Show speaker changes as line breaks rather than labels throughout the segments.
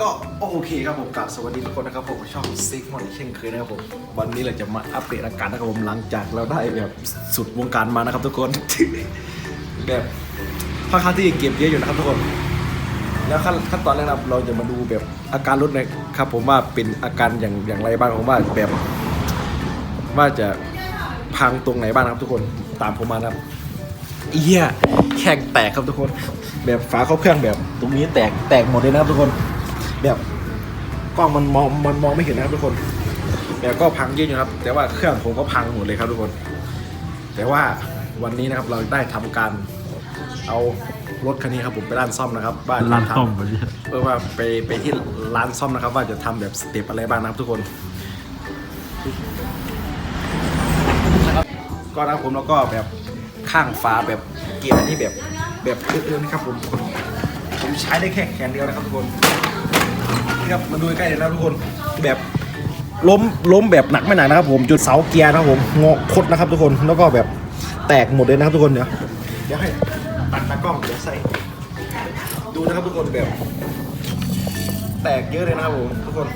ก็โอเคครับผมกลับสวัสดีทุกคนนะครับผมชองซิกมอนเช่นเคยนะครับผมวันนี้เราจะมาอัปเดตอาการนะครับผมหลังจากเราได้แบบสุดวงการมานะครับทุกคน แบบค่อนข้างที่เก็บเยอะอยู่นะครับทุกคน แล้วขั้นขั้นตอนแรกนะครับเราจะมาดูแบบอาการรถนะครับผมว่าเป็นอาการอย่างอย่างไรบ้างผมว่าแบบว่าจะพังตรงไหนบ้างครับทุกคนตามผมมานะครับเอี้ยแข่งแตกครับทุกคน แบบฝาเข้าเครื่องแบบตรงนี้แตกแตกหมดเลยนะครับทุกคน แบบกล้องมันมองมันมองไม่เห็นนะครับทุกคนแบบก็พังเยอะอยู่ครับ แต่ว่าเครื่องผมก็พังหมดเลยครับทุกคน แต่ว่าวันนี้นะครับเราได้ทำการเอารถคันนี้ครับผมไปร้านซ่อมนะครับว่าจะ
ร้าน
ทำ
ต้มไปเนี่ย
เพื่อว่าไปไปที่ร้านซ่อมนะครับ ว่าจะทำแบบสเต็ปอะไรบ้างนะครับทุกคนนะครับก็นะครับผมแล้วก็แบบข้างฟ้าแบบเกียร์นี่แบบแบบเอื้อนๆนะครับผมผมใช้ได้แค่แขนเดียวนะครับทุกคน นี่ครับมาดูใกล้ๆเลยนะครับทุกคนแบบล้มล้มแบบหนักไม่หนักนะครับผมจุดเสาเกียร์นะครับผมงอคดนะครับทุกคนแล้วก็แบบแตกหมดเลยนะครับทุกคนเดี๋ยวเดี๋ยวให้ตัดตากล้องเดี๋ยวใส่ดูนะครับทุกคนแบบ แตกเยอะเลยนะครับผมทุกคน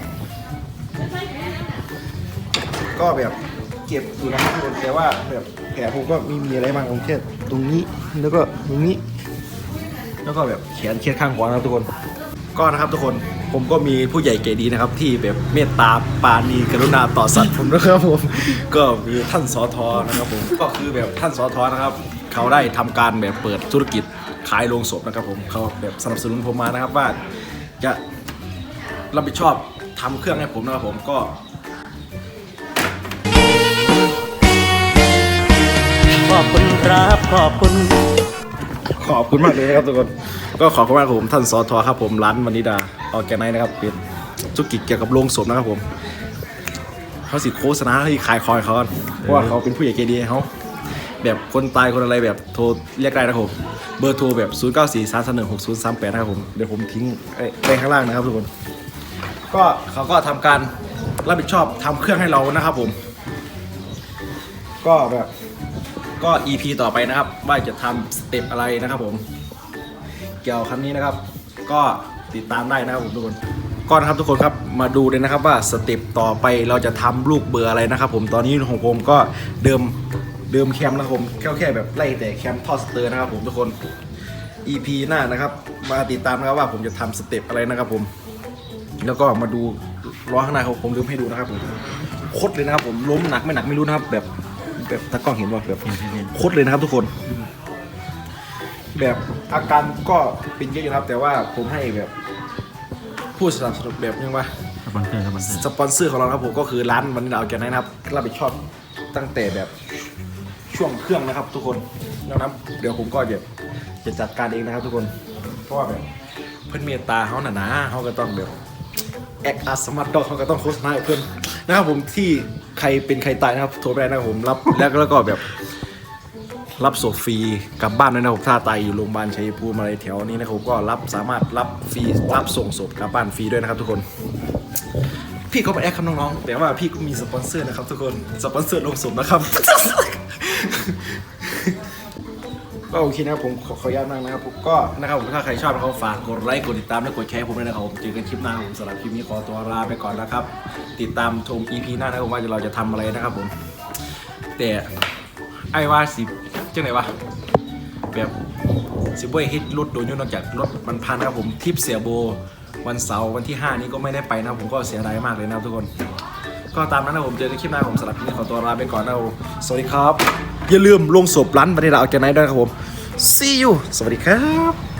ก็แบบเจ็บอยู่นะครับทุกคนแต่ว่าแบบแผลผมก็มีมีอะไรบ้างผมแค่ตรงนี้แล้วก็ตรงนี้ แล้วก็แบบแขนเครียดข้างขวานะครับทุกคน ก็นะครับทุกคน ผมก็มีผู้ใหญ่เกดีนะครับ ที่แบบเมตตาปราณีกรุณาต่อสัตว์ผมนะครับผม ก็มีท่านสอทอนะครับผมก็คือแบบท่านสอทอนะครับ เขาได้ทำการแบบเปิดธุรกิจขายโรงศพนะครับ ผมเขาแบบสนับสนุนผมมานะครับว่าจะรับผิดชอบทำเครื่องให้ผมนะครับผมก็
ขอบคุณครับ ขอบคุณ
ขอบคุณมากเลยนะครับทุกคน ก็ขอบคุณมากครับผมท่านสอทอครับผมร้านวานิดาออแกไนนะครับเป็นธุรกิจเกี่ยวกับโรงศพนะครับผมเขาสิโฆษณาที่ขายคอยเขากันเพราะว่าเขาเป็นผู้ใหญ่เกดีเขาแบบคนตายคนอะไรแบบโทรเรียกได้นะครับผมเบอร์โทรแบบ 0 9 4 3 3 1 6 0 3 8 นะครับผมเดี๋ยวผมทิ้งไอ้ไว้ข้างล่างนะครับทุกคน ก็เขาก็ทำการรับผิดชอบทำเครื่องให้เรานะครับผม ก็แบบก็ EP ต่อไปนะครับ ว่าจะทำสเต็ปอะไรนะครับผม เกี่ยวกับคันนี้นะครับ ก็ติดตามได้นะครับผมทุกคนก็นะครับทุกคนครับมาดูเลยนะครับว่าสเต็ปต่อไปเราจะทำลูกเบอร์อะไรนะครับ ผมตอนนี้ของผมก็เดิมเดิมแคมนะครับผมแค่แค่แบบไล่แต่แคมทอดสเตอร์นะครับผมทุกคน EP หน้านะครับ มาติดตามนะครับว่าผมจะทำสเต็ปอะไรนะครับผม แล้วก็มาดูล้อข้างหน้าของผมลืมให้ดูนะครับผมโคตรเลยนะครับผมล้มหนักไม่หนักไม่รู้นะครับ แบบแบบตากล้องเห็นว่าแบบโคตรเลยนะครับทุกคน แบบอาการก็เป็นเยอะอยู่นะครับ แต่ว่าผมให้แบบผู้สนับสนุนแบบยังว่า
สปอนเซอร์สปอนเซอร์
สปอนเซอร์ของเรานะครับผมก็คือร้านวันนี้เราแกนนะครับรับผิดชอบตั้งแต่แบบช่วงเครื่องนะครับ ทุกคนดังนั้นเดี๋ยวผมก็จะจะจัดการเองนะครับ ทุกคน เพราะว่าแบบเพื่อนเมตตาเขาหนาๆเขาก็ต้องแบบแอคอาร์สมัตดอกเขาก็ต้องโฆษณาให้เพื่อนนะครับผมที่ใครเป็นใครตายนะครับโทรไปได้นะครับผมรับแล้วแล้วก็แบบ รับศพฟรีกลับบ้านด้วยนะครับถ้าตายอยู่โรงพยาบาลชัยภูมิอะไรแถวนี้นะครับก็รับสามารถรับฟรีรับส่งศพกลับบ้านฟรีด้วยนะครับทุกคน พี่เขาไปแอคครับน้องๆแต่ว่าพี่ก็มีสปอนเซอร์นะครับทุกคนสปอนเซอร์ลงศพนะครับก็โอเคนะครับผมขอขออนุญาตมากนะครับผมก็นะครับผมถ้าใครชอบนะครับฝากกดไลค์กดติดตามและกดแชร์ผมด้วยนะครับผมเจอกันคลิปหน้าผมสำหรับคลิปนี้ขอตัวลาไปก่อนนะครับ ติดตามชม EP หน้านะครับผมว่าเราจะทำอะไรนะครับผมแต่ไอ้ว่าสิ จังไหนวะแบบสิบ่อยฮิตรถโดนยุ่นอกจากรถมันพันนะครับผมทริปเสียโบวันเสาร์วันที่ 5 นี้ก็ไม่ได้ไปนะผมก็เสียดายมากเลยนะทุกคน ก็ตามนั้นนะผมเจอในคลิปหน้าผมสำหรับคลิปนี้ขอตัวลาไปก่อนนะครับสวัสดีครับ อย่าลืมลงศพร้านบันไดดาวแกนไหนด้วยครับผม see you สวัสดีครับ